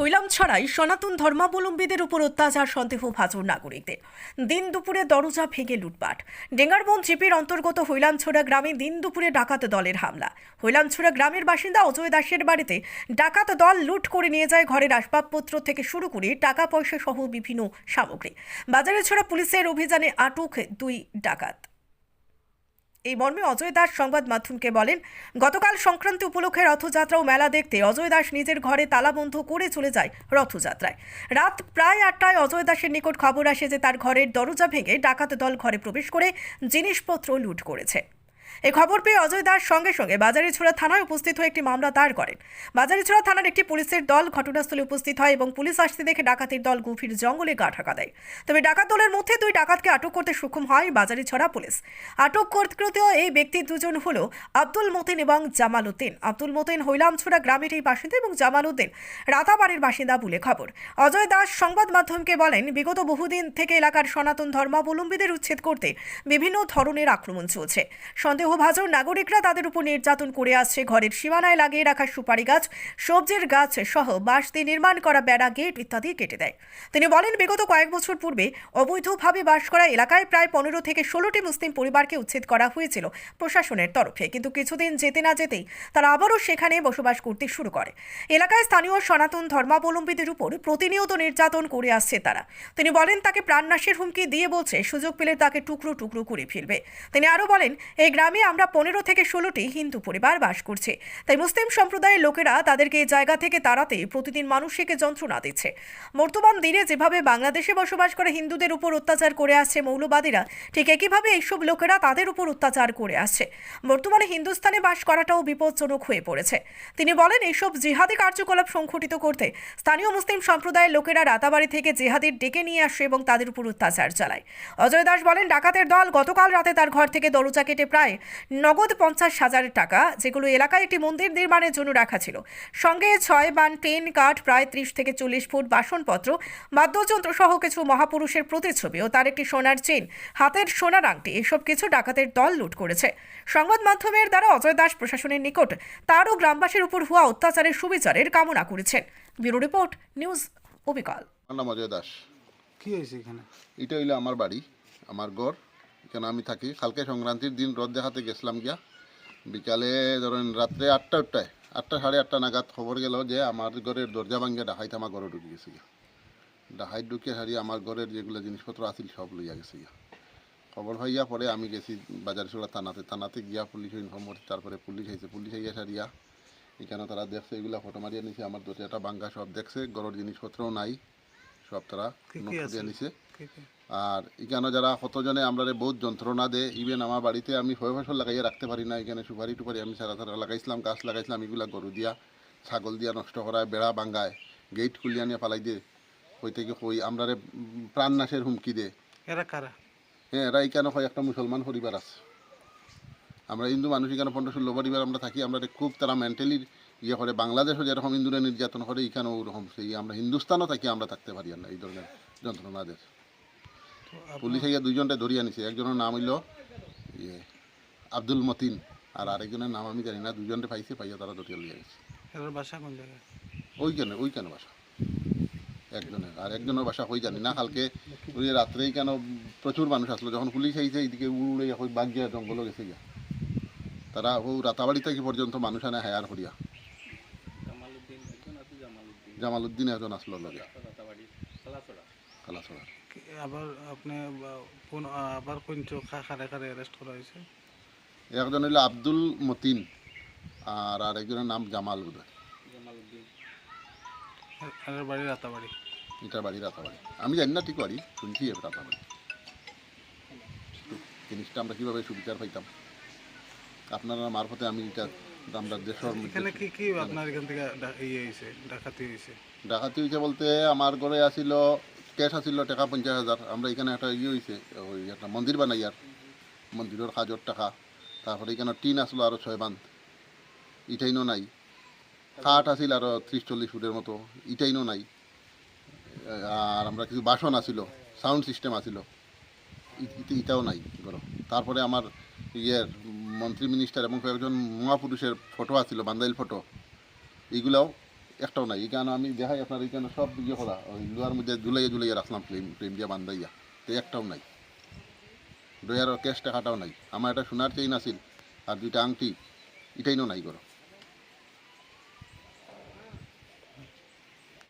হইলাম ছড়াই সনাতন ধর্মাবলম্বীদের উপর অত্যাচার সন্দেহভাজন নাগরিকদের। দিন দুপুরে দরজা ভেঙে লুটপাট। ডেঙ্গারবন জিপির অন্তর্গত হৈলামছড়া গ্রামে দিন দুপুরে ডাকাত দলের হামলা। হৈলামছড়া গ্রামের বাসিন্দা অজয় দাসের বাড়িতে ডাকাত দল লুট করে নিয়ে যায় ঘরের আসবাবপত্র থেকে শুরু করে টাকা পয়সা সহ বিভিন্ন সামগ্রী। বাজারে ছড়া পুলিশের অভিযানে আটক দুই ডাকাত। এই মর্মে অজয় দাস সংবাদ মাধ্যমকে বলেন, গতকাল সংক্রান্তি উপলক্ষে রথযাত্রা ও মেলা দেখতে অজয় দাস নিজের ঘরে তালাবন্ধ করে চলে যায় রথযাত্রায়। রাত প্রায় আটটায় অজয় দাসের নিকট খবর আসে যে তার ঘরের দরজা ভেঙে ডাকাত দল ঘরে প্রবেশ করে জিনিসপত্র লুট করেছে। এই খবর পেয়ে অজয় দাস সঙ্গে সঙ্গে বাজারিছড়া থানায় উপস্থিত হয়ে একটি মামলা দায়ের করেন। বাজারিছড়া থানার একটি পুলিশের দল ঘটনাস্থলে উপস্থিত হয় এবং পুলিশ আসতে দেখে ডাকাতের দল গভীর জঙ্গলে গা ঢাকা দেয়। তবে ডাকাত দলের মধ্যে দুই ডাকাতকে আটক করতে সক্ষম হয় বাজারিছড়া পুলিশ। আটক কর্তৃত এই ব্যক্তি দুজন হল আব্দুল মতিন এবং জামাল উদ্দিন। আব্দুল মতিন হৈলামছড়া গ্রামের এই বাসিন্দা এবং জামাল উদ্দিন রাতাবাড়ির বাসিন্দা বলে খবর। অজয় দাস সংবাদ মাধ্যমকে বলেন, বিগত বহুদিন থেকে এলাকার সনাতন ধর্মাবলম্বীদের উচ্ছেদ করতে বিভিন্ন ধরনের আক্রমণ চলছে। সন্দেহভাজন নাগরিকরা তাদের উপর নির্যাতন করে আসছে। ঘরের সীমানায় লাগিয়ে রাখা সুপারি গাছ, সবজির গাছ সহ বাঁশ দিয়ে নির্মাণ করা বেড়া, গেট ইত্যাদি কেটে দেয়। তিনি বলেন, বিগত কয়েক বছর পূর্বে অবৈধভাবে বাস করা এলাকায় প্রায় পনেরো থেকে ষোলোটি মুসলিম পরিবারকে উচ্ছেদ করা হয়েছিল প্রশাসনের তরফে। কিন্তু কিছুদিন যেতে না যেতেই তারা আবারও সেখানে বসবাস করতে শুরু করে। এলাকায় স্থানীয় সনাতন ধর্মাবলম্বীদের উপর প্রতিনিয়ত নির্যাতন করে আসছে তারা। তিনি বলেন, তাকে প্রাণনাশের হুমকি দিয়ে বলছে, সুযোগ পেলে তাকে টুকরো টুকরো করে ফেলবে। তিনি আরও বলেন, এই গ্রামে আমরা পনেরো থেকে ষোলোটি হিন্দু পরিবার বাস করছে। তাই মুসলিম সম্প্রদায়ের লোকেরা তাদেরকে এই জায়গা থেকে তাড়াতে প্রতিদিন মানুষকে যন্ত্রণা দিচ্ছে। বর্তমান দিনে যেভাবে বাংলাদেশে বসবাস করে হিন্দুদের উপর অত্যাচার করে আসছে মৌলবাদীরা, ঠিক একইভাবে এইসব লোকেরা তাদের উপর অত্যাচার করে আসছে। বর্তমানে হিন্দুস্তানে বাস করাটাও বিপজ্জনক হয়ে পড়েছে। তিনি বলেন এইসব জিহাদি কার্যকলাপ সংঘটিত করতে স্থানীয় মুসলিম সম্প্রদায়ের লোকেরা রাতাবাড়ি থেকে জিহাদির ডেকে নিয়ে আসে এবং তাদের উপর অত্যাচার চালায়। অজয় দাস বলেন, ডাকাতের দল গতকাল রাতে তার ঘর থেকে দরজা কেটে প্রায় নগদ পঞ্চাশ হাজার টাকা যেগুলো এলাকায় একটি মন্দির নির্মাণের জন্য রাখা ছিল। সঙ্গে ছয় বান টেন কাঠ প্রায় ত্রিশ থেকে চল্লিশ ফুট বাসনপত্র বাদ্যযন্ত্র সহ কিছু মহাপুরুষের প্রতিচ্ছবি ও তার একটি সোনার চেন হাতের সোনার আংটি এসব কিছু ডাকাতের দল লুট করেছে। সংবাদ মাধ্যমের দ্বারা অজয় দাস প্রশাসনের নিকট তারও গ্রামবাসীর উপর হওয়া অত্যাচারের সুবিচারের কামনা করেছেন। ব্যুরো রিপোর্ট নিউজ অবিকল। আমার নাম অজয় দাস। কি হয়েছে এখানে? এটা হইল আমার বাড়ি আমার ঘর। এখানে আমি থাকি। কালকে সংক্রান্তির দিন রথ দেখাতে গেছিলাম গিয়া। বিকালে ধরেন রাত্রে আটটা আটটায় আটটা সাড়ে আটটা নাগাদ খবর গেল যে আমার ঘরের দরজা ভাঙ্গে ডাহাইতে আমার ঘরে ঢুকে গেছে গিয়া। ডাহাই ঢুকে হারিয়ে আমার ঘরের যেগুলো জিনিসপত্র আছিল সব লইয়া গেছে গিয়া। খবর হইয়া পরে আমি গেছি বাজার সোলা থানাতে। থানাতে গিয়া পুলিশ ইনফর্ম করছি তারপরে পুলিশ আইছে। পুলিশ আইয়া সারিয়া এখানে তারা দেখছে এগুলা ফটো মারিয়া নিছে আমার দরজাটা ভাঙ্গা সব দেখছে ঘরের জিনিসপত্রও নাই সব তারা নিছে? আর এখানে যারা কতজনে আমরা বহুত যন্ত্রণা দেয় ইভেন আমার বাড়িতে আমি ফয় ফসল লাগাইয়া রাখতে পারি না। এখানে সুপারি টুপারি আমি সারা সারা লাগাইছিলাম গাছ লাগাইছিলাম এগুলা গরু দিয়া ছাগল দিয়া নষ্ট করায় বেড়া বাঙ্গায় গেট খুলিয়া নিয়ে পালাই দিয়ে। হই থেকে হই আমরা প্রাণ নাশের হুমকি দে এরা কারা? হ্যাঁ এরা এখানে হয় একটা মুসলমান পরিবার আছে। আমরা হিন্দু মানুষ এখানে পনেরো ষোলো পরিবার আমরা থাকি আমরা খুব তারা মেন্টালি ইয়ে করে বাংলাদেশও যেরকম হিন্দুরা নির্যাতন করে এখানেও ওরকম। সেই আমরা হিন্দুস্তানও থাকি আমরা থাকতে পারি না এই ধরনের যন্ত্রণাদের পুলিশ আইয়া দুইজনটা ধরিয়ে আনিছে। একজনের নাম হইল ইয়ে আব্দুল মতিন আর আরেকজনের নাম আমি জানি না দুজনটা পাইছে পাইয়া তারা ধরিয়ে লিয়ে গেছে। বাসা কোন জায়গায়? ওইখানে ওইখানে বাসা। একজনের আর একজনের বাসা হই জানি না কালকে ওই রাত্রেই কেন প্রচুর মানুষ আসলো যখন পুলিশ আইছে এইদিকে উড়ে ওই বাগিয়া জঙ্গলও গেছে গিয়া। তারা ও রাতাবাড়ি থেকে পর্যন্ত মানুষ আনে হায়ার করিয়া। জামাল উদ্দিন একজন আসলো লগে। কালাছড়া কি- আবার আপনি কোন আবার কোন চোখা খারে খারে অ্যারেস্ট করা হয়েছে? একজন হইল আব্দুল মতিন আর আরেকজনের নাম জামাল এর- এরার বাড়ি রাতাবাড়ি। এটা বাড়ি রাতাবাড়ি। আমি জানি না ঠিক বাড়ি শুনছি রাতাবাড়ি। জিনিসটা আমরা কীভাবে সুবিচার পাইতাম? আপনারা মারফতে আমি এটা আমরা দেশের মধ্যে এখানে কি কি আপনার এখান থেকে ইয়ে ডাকাতি হয়েছে ডাকাতি হয়েছে বলতে আমার ঘরে আসিল ক্যাশ আসিল টাকা পঞ্চাশ হাজার আমরা এখানে একটা ইয়ে হয়েছে ওই একটা মন্দির বানাই আর মন্দিরের কাজর টাকা। তারপরে এখানে টিন আসলো আরও ছয় বান্ধ। ইটাইনও নাই। কাঠ আসিল আরও ত্রিশ চল্লিশ ফুটের মতো। ইটাইনও নাই। আর আমরা কিছু বাসন আসিল সাউন্ড সিস্টেম আসিল ইটাও নাই ধরো তারপরে আমার ইয়ের মন্ত্রী মিনিস্টার এবং কয়েকজন মহাপুরুষের ফটো আছিল, বান্দাইল ফটো এইগুলাও একটাও নাই। এখানে আমি দেখাই আপনার এখানে সব ইয়ে করা। ওই লোহার মধ্যে জুলাইয়ে জুলাইয়ে রাখলাম প্রেম প্রেম দিয়ে বান্ধাইয়া। তো একটাও নাই। দয়ার ক্যাশ টাকাটাও নাই। আমার এটা সোনার চেইন আছিল আর দুইটা আংটি এটাইও নাই করো